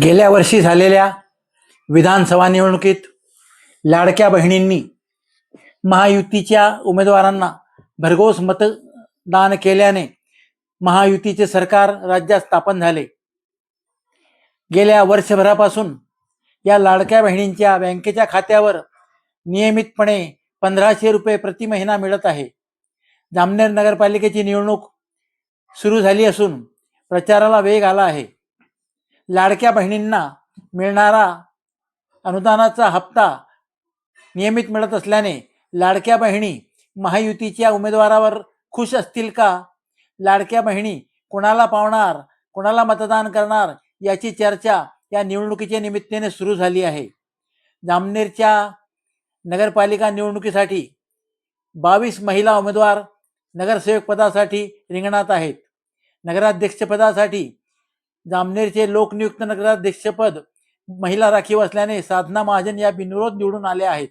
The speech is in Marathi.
गेल्या वर्षी झालेल्या विधानसभा निवडणुकीत लाडक्या बहिणींनी महायुतीच्या उमेदवारांना भरघोस मतदान केल्याने महायुतीचे सरकार राज्यात स्थापन झाले. गेल्या वर्षभरापासून या लाडक्या बहिणींच्या बँकेच्या खात्यावर नियमितपणे पंधराशे रुपये प्रति महिना मिळत आहे. जामनेर नगरपालिकेची निवडणूक सुरू झाली असून प्रचाराला वेग आला आहे. लाडक्या बहिणींना मिळणारा अनुदानाचा हप्ता नियमित मिळत असल्याने लाडक्या बहिणी महायुतीच्या उमेदवारावर खुश असतील का? लाडक्या बहिणी कोणाला पावणार कोणाला मतदान करणार याची चर्चा या निवडणुकीच्या निमित्ताने सुरू झाली आहे. जामनेरच्या नगरपालिका निवडणुकीसाठी बावीस महिला उमेदवार नगरसेवक पदासाठी रिंगणात आहेत. नगराध्यक्षपदासाठी जामनेरचे लोकनियुक्त नगराध्यक्षपद महिला राखीव असल्याने साधना महाजन या बिनविरोध निवडून आल्या आहेत.